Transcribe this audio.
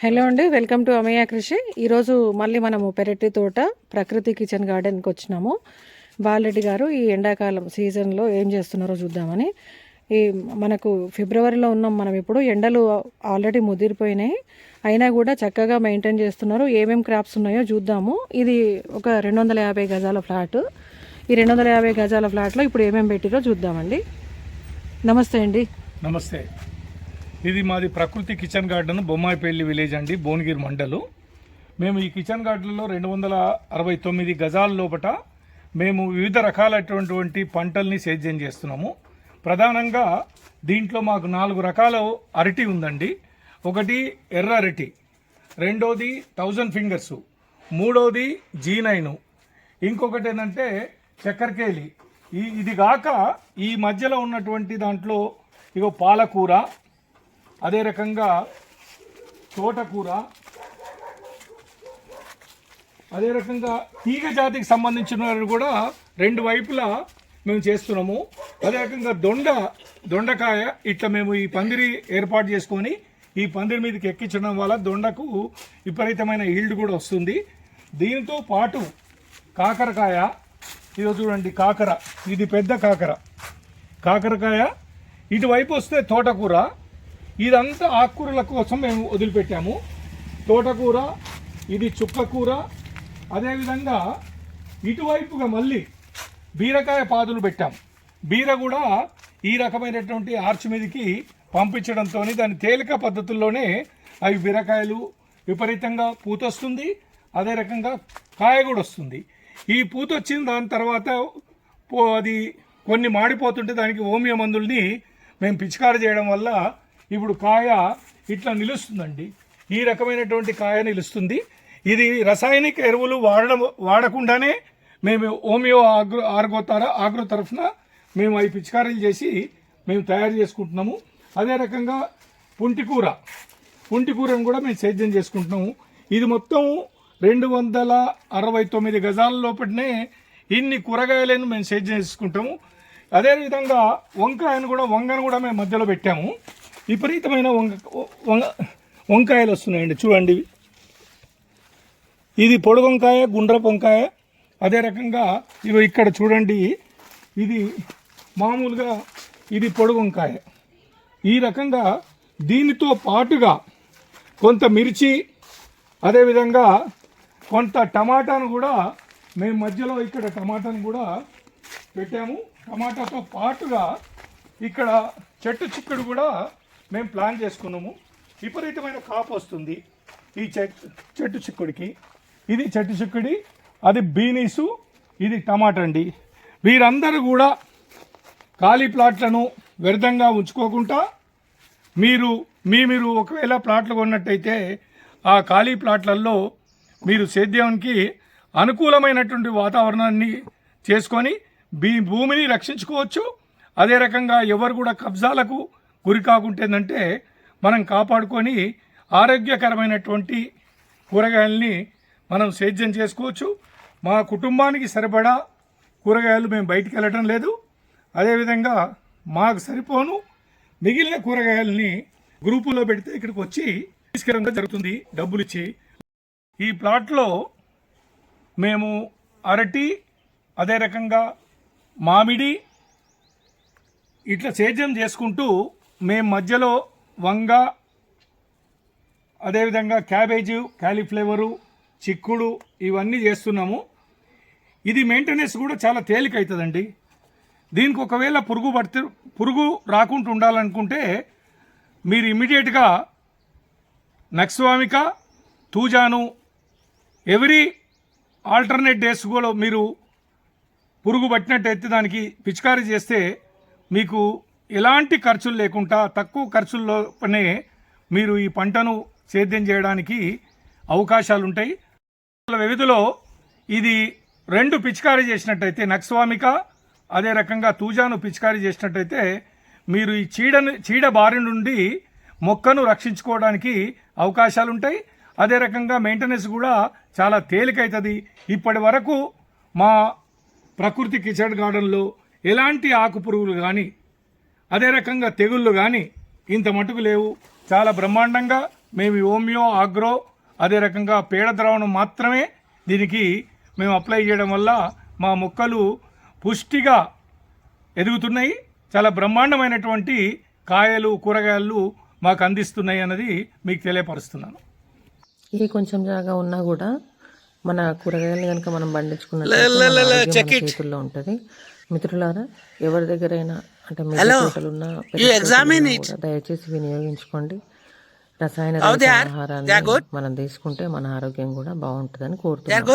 Hello అండి welcome to అమయ్య కృషి. ఈరోజు మళ్ళీ మనము పెరటి తోట ప్రకృతి కిచెన్ గార్డెన్కి వచ్చినాము. బాలరెడ్డి గారు ఈ ఎండాకాలం సీజన్లో ఏం చేస్తున్నారో చూద్దామని. ఈ మనకు ఫిబ్రవరిలో ఉన్నాం మనం ఇప్పుడు. ఎండలు ఆల్రెడీ ముదిరిపోయినాయి. అయినా కూడా చక్కగా మెయింటైన్ చేస్తున్నారు. ఏమేం క్రాప్స్ ఉన్నాయో చూద్దాము. ఇది ఒక రెండు వందల యాభై గజాల ఫ్లాట్ ఈ రెండు వందల యాభై గజాల ఫ్లాట్లో ఇప్పుడు ఏమేమి పెట్టిరో చూద్దామండి. నమస్తే అండి. నమస్తే. ఇది మాది ప్రకృతి కిచెన్ గార్డెన్ బొమ్మాయిపల్లి విలేజ్ అండి భువనగిరి మండలు. మేము ఈ కిచెన్ గార్డెన్లో రెండు వందల అరవై తొమ్మిది గజాల లోపట మేము వివిధ రకాలైనటువంటి పంటల్ని సేద్యం చేస్తున్నాము. ప్రధానంగా దీంట్లో మాకు నాలుగు రకాల అరటి ఉందండి. ఒకటి ఎర్ర అరటి రెండోది థౌజండ్ ఫింగర్స్ మూడోది జీ నైను ఇంకొకటి ఏంటంటే చక్కెరకేలి. ఈ ఇది కాక ఈ మధ్యలో ఉన్నటువంటి దాంట్లో ఇగో పాలకూర అదే రకంగా తోటకూర అదే రకంగా తీగ జాతికి సంబంధించిన కూడా రెండు వైపులా మేము చేస్తున్నాము. అదే రకంగా దొండ దొండకాయ ఇట్లా మేము ఈ పందిరి ఏర్పాటు చేసుకొని ఈ పందిరి మీదకి ఎక్కించడం వల్ల దొండకు విపరీతమైన ఈల్డ్ కూడా వస్తుంది. దీంతో పాటు కాకరకాయ ఇది చూడండి కాకర ఇది పెద్ద కాకర. కాకరకాయ ఇటువైపు వస్తే తోటకూర ఇదంతా ఆకుకూరల కోసం మేము వదిలిపెట్టాము. తోటకూర ఇది చుక్కకూర అదేవిధంగా ఇటువైపుగా మళ్ళీ బీరకాయ పాదులు పెట్టాం. బీర కూడా ఈ రకమైనటువంటి ఆర్చ్ మీదకి పంపించడంతో దాని తేలిక పద్ధతుల్లోనే అవి బీరకాయలు విపరీతంగా పూత వస్తుంది అదే రకంగా కాయ కూడా వస్తుంది. ఈ పూత వచ్చిన దాని తర్వాత పో- అది కొన్ని మాడిపోతుంటే దానికి హోమియో మందుల్ని మేము పిచికారి చేయడం వల్ల ఇప్పుడు కాయ ఇట్లా నిలుస్తుందండి. ఈ రకమైనటువంటి కాయ నిలుస్తుంది. ఇది రసాయనిక ఎరువులు వాడడం వాడకుండానే మేము హోమియో ఆగ్రో ఆర్గోతార ఆగ్రో తరఫున మేము అవి పిచికారీలు చేసి మేము తయారు చేసుకుంటున్నాము. అదే రకంగా పుంటికూర పుంటికూరను కూడా మేము సేద్యం చేసుకుంటున్నాము. ఇది మొత్తం రెండు వందల అరవై తొమ్మిది గజాల లోపలనే ఇన్ని కూరగాయలను మేము సేద్యం చేసుకుంటాము. అదేవిధంగా వంకాయను కూడా వంగను కూడా మేము మధ్యలో పెట్టాము. విపరీతమైన వంక వంగ వంకాయలు వస్తున్నాయండి. చూడండి ఇవి. ఇది పొడి వంకాయ గుండ్రపు వంకాయ. అదే రకంగా ఇవి ఇక్కడ చూడండి. ఇది మామూలుగా ఇది పొడి వంకాయ. ఈ రకంగా దీనితో పాటుగా కొంత మిర్చి అదేవిధంగా కొంత టమాటాను కూడా మేము మధ్యలో ఇక్కడ టమాటాను కూడా పెట్టాము. టమాటాతో పాటుగా ఇక్కడ చెట్టు చిక్కుడు కూడా మేము ప్లాన్ చేసుకున్నాము. విపరీతమైన కాపు వస్తుంది ఈ చెట్టు చెట్టు చిక్కుడికి. ఇది చెట్టు చిక్కుడి అది బీనీసు ఇది టమాటా అండి. వీరందరూ కూడా ఖాళీ ప్లాట్లను వ్యర్థంగా ఉంచుకోకుండా మీరు మీ మీరు ఒకవేళ ప్లాట్లు కొన్నట్టయితే ఆ ఖాళీ ప్లాట్లలో మీరు సేద్యానికి అనుకూలమైనటువంటి వాతావరణాన్ని చేసుకొని భూమిని రక్షించుకోవచ్చు. అదే రకంగా ఎవరు కూడా కబ్జాలకు గురి కాకుంటేందంటే మనం కాపాడుకొని ఆరోగ్యకరమైనటువంటి కూరగాయల్ని మనం సేద్యం చేసుకోవచ్చు. మా కుటుంబానికి సరిపడా కూరగాయలు మేము బయటికి వెళ్ళడం లేదు. అదేవిధంగా మాకు సరిపోను మిగిలిన కూరగాయలని గ్రూపులో పెడితే ఇక్కడికి వచ్చి తీసుకెళ్ళడం జరుగుతుంది డబ్బులు ఇచ్చి. ఈ ప్లాట్లో మేము అరటి అదే రకంగా మామిడి ఇట్లా సేద్యం చేసుకుంటూ మేము మధ్యలో వంగ అదేవిధంగా క్యాబేజీ క్యాలీఫ్లేవరు చిక్కుడు ఇవన్నీ చేస్తున్నాము. ఇది మెయింటెనెన్స్ కూడా చాలా తేలిక అవుతుందండి దీనికి ఒకవేళ పురుగు పడితే పురుగు రాకుండా ఉండాలనుకుంటే మీరు ఇమీడియట్గా నక్స్వామిక తూజాను ఎవ్రీ ఆల్టర్నేట్ డేస్ కూడా మీరు పురుగు పట్టినట్టయితే దానికి పిచికారీ చేస్తే మీకు ఎలాంటి ఖర్చులు లేకుండా తక్కువ ఖర్చుల్లోనే మీరు ఈ పంటను సేద్యం చేయడానికి అవకాశాలు ఉంటాయి వ్యవధిలో ఇది రెండు పిచికారీ చేసినట్టయితే నక్స్వామిక అదే రకంగా తూజాను పిచికారీ చేసినట్టయితే మీరు ఈ చీడను చీడ బారి నుండి మొక్కను రక్షించుకోవడానికి అవకాశాలు ఉంటాయి అదే రకంగా మెయింటెనెన్స్ కూడా చాలా తేలికైతుంది. ఇప్పటి వరకు మా ప్రకృతి కిచెన్ గార్డెన్లో ఎలాంటి ఆకు పురుగులు కానీ అదే రకంగా తెగుళ్ళు కానీ ఇంత మటుకు లేవు. చాలా బ్రహ్మాండంగా మేము హోమియో ఆగ్రో అదే రకంగా పేడ ద్రావణం మాత్రమే దీనికి మేము అప్లై చేయడం వల్ల మా మొక్కలు పుష్టిగా ఎదుగుతున్నాయి. చాలా బ్రహ్మాండమైనటువంటి కాయలు కూరగాయలు మాకు అందిస్తున్నాయి అన్నది మీకు తెలియపరుస్తున్నాను. ఇది కొంచెం జాగా ఉన్నా కూడా మన కూరగాయలు కనుక మనం పండించుకున్నట్లయితే మన చేతుల్లో ఉంటుంది. మిత్రులారా ఎవరి దగ్గరైనా అంటే ఉన్నా దయచేసి వినియోగించుకోండి. రసాయన రహిత ఆహారాన్ని మనం తీసుకుంటే మన ఆరోగ్యం కూడా బాగుంటుందని కోరుతున్నాను